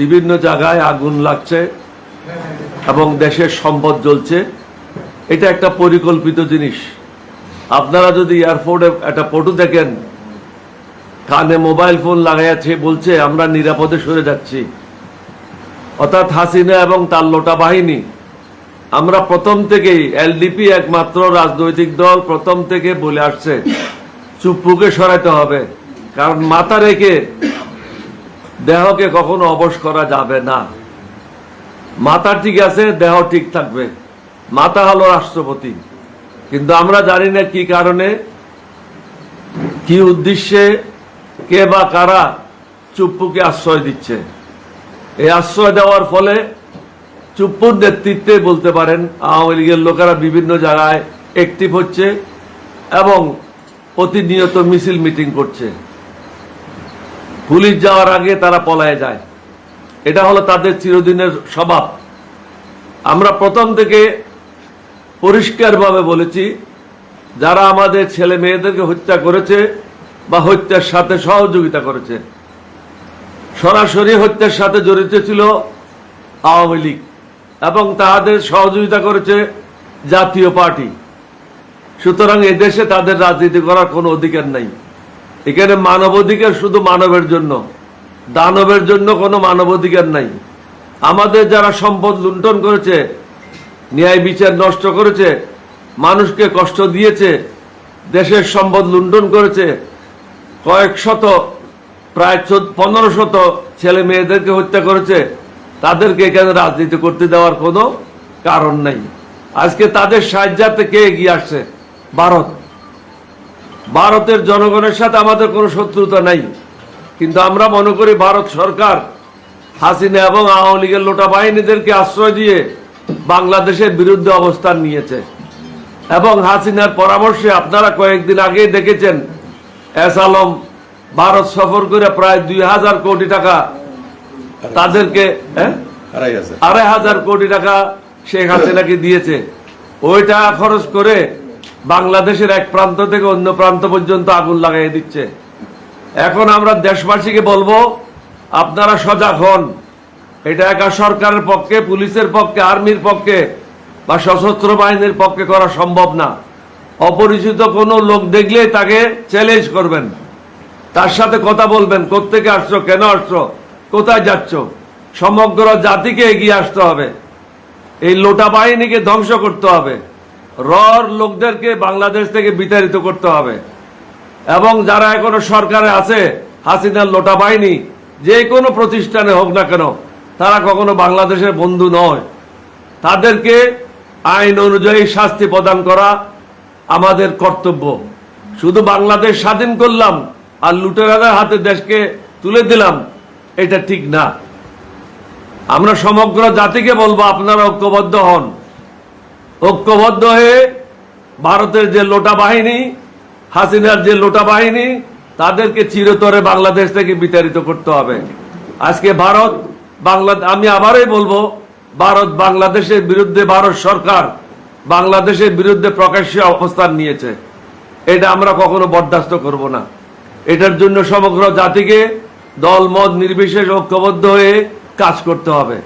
বিভিন্ন জায়গায় আগুন লাগছে এবং দেশের সম্পদ জ্বলছে। এটা একটা পরিকল্পিত জিনিস। আপনারা যদি এয়ারপোর্টে একটা ফটো দেখেন, কানে মোবাইল ফোন লাগাইছে বলছে, আমরা নিরাপদে সরে যাচ্ছি। অর্থাৎ হাসিনা এবং তার লোটা বাহিনী, আমরা প্রথম থেকেই এলডিপি একমাত্র রাজনৈতিক দল, প্রথম থেকে বলে আসছে চুপ্পুকে সরাইতে হবে। কারণ মাথা রেখে দেহকে কখনো অবশ করা যাবে না। মাথা ঠিক আছে, দেহ ঠিক থাকবে। মাথা হলো রাষ্ট্রপতি। কিন্তু আমরা জানি না কি কারণে, কি উদ্দেশ্যে, কে বা কারা চুপ্পুকে আশ্রয় দিচ্ছে। এই আশ্রয় দেওয়ার ফলে চুপ্পুর নেতৃত্বে বলতে পারেন, আওয়ামী লীগের লোকেরা বিভিন্ন জায়গায় অ্যাক্টিভ হচ্ছে এবং প্রতিনিয়ত মিছিল মিটিং করছে। পুলিশ যাওয়ার আগে তারা পলায় যায়। এটা হলো তাদের চিরদিনের স্বভাব। আমরা প্রথম থেকে পরিষ্কারভাবে বলেছি, যারা আমাদের ছেলে মেয়েদেরকে হত্যা করেছে বা হত্যার সাথে সহযোগিতা করেছে, সরাসরি হত্যার সাথে জড়িত ছিল আওয়ামী লীগ এবং তাদের সহযোগিতা করেছে জাতীয় পার্টি। সুতরাং এদেশে তাদের রাজনীতি করার কোনো অধিকার নাই। এখানে মানবাধিকার শুধু মানবের জন্য। দানবের জন্য কোনো মানবাধিকার নাই। আমাদের যারা সম্পদ লুণ্ঠন করেছে, ন্যায় বিচার নষ্ট করেছে, মানুষকে কষ্ট দিয়েছে, দেশের সম্পদ লুণ্ঠন করেছে, কয়েক শত, প্রায় পনেরো শত ছেলে মেয়েদেরকে হত্যা করেছে, তাদেরকে এখানে রাজনীতি করতে দেওয়ার কোনো কারণ নাই। আজকে তাদের সাহায্যার্থে কে এগিয়ে আসছে? ভারত। ভারতের জনগণের সাথে আমাদের কোনো শত্রুতা নাই। কিন্তু আমরা মনে করি ভারত সরকার হাসিনা এবং আওয়ামী লীগের লোটা বাহিনীদেরকে আশ্রয় দিয়ে বাংলাদেশের বিরুদ্ধে অবস্থান নিয়েছে। এবং হাসিনার পরামর্শে আপনারা কয়েকদিন আগে দেখেছেন এস আলম ভারত সফর করে প্রায় দুই হাজার কোটি টাকা তাদেরকে হ্যাঁ? আড়াই হাজার। আড়াই হাজার কোটি টাকা শেখ হাসিনাকে দিয়েছে। ওই টাকা খরচ করে বাংলাদেশের এক প্রান্ত থেকে অন্য প্রান্ত পর্যন্ত আগুন লাগাই দিচ্ছে। এখন আমরা দেশবাসীকে বলব, আপনারা সজাগ হন। এটা একা সরকারের পক্ষে, পুলিশের পক্ষে, আর্মির পক্ষে বা সশস্ত্র বাহিনীর পক্ষে করা সম্ভব না। অপরিচিত কোনো লোক দেখলে তাকে চ্যালেঞ্জ করবেন। তার সাথে কথা বলবেন, কোত্থেকে আসছো, কেন আসছো, কোথায় যাচ্ছ? সমগ্র জাতিকে এগিয়ে আসতে হবে। এই লোটা বাহিনীকে ধ্বংস করতে হবে। রর লোকদেরকে বাংলাদেশ থেকে বিতাড়িত করতে হবে। এবং যারা এখনও সরকারে আছে, হাসিনার লোটা বাহিনী, যে কোনো প্রতিষ্ঠানে হোক না কেন, তারা কখনো বাংলাদেশের বন্ধু নয়। তাদেরকে আইন অনুযায়ী শাস্তি প্রদান করা আমাদের কর্তব্য। শুধু বাংলাদেশ স্বাধীন করলাম আর লুটেরাদের হাতে দেশকে তুলে দিলাম, এটা ঠিক না। আমরা সমগ্র জাতিকে বলব, আপনারা ঐক্যবদ্ধ হন। ঐক্যবদ্ধ হয়ে ভারতের যে লোটা বাহিনী, হাসিনার যে লোটা বাহিনী, তাদেরকে চিরতরে বাংলাদেশ থেকে বিতাড়িত করতে হবে। আজকে ভারত বাংলা আমি আবারই বলব, ভারত বাংলাদেশের বিরুদ্ধে ভারত সরকার বাংলাদেশের বিরুদ্ধে প্রকাশ্যে অবস্থান নিয়েছে। এটা আমরা কখনো বরদাস্ত করব না। এটার জন্য সমগ্র জাতিকে দল মত নির্বিশেষ ঐক্যবদ্ধ হয়ে কাজ করতে হবে।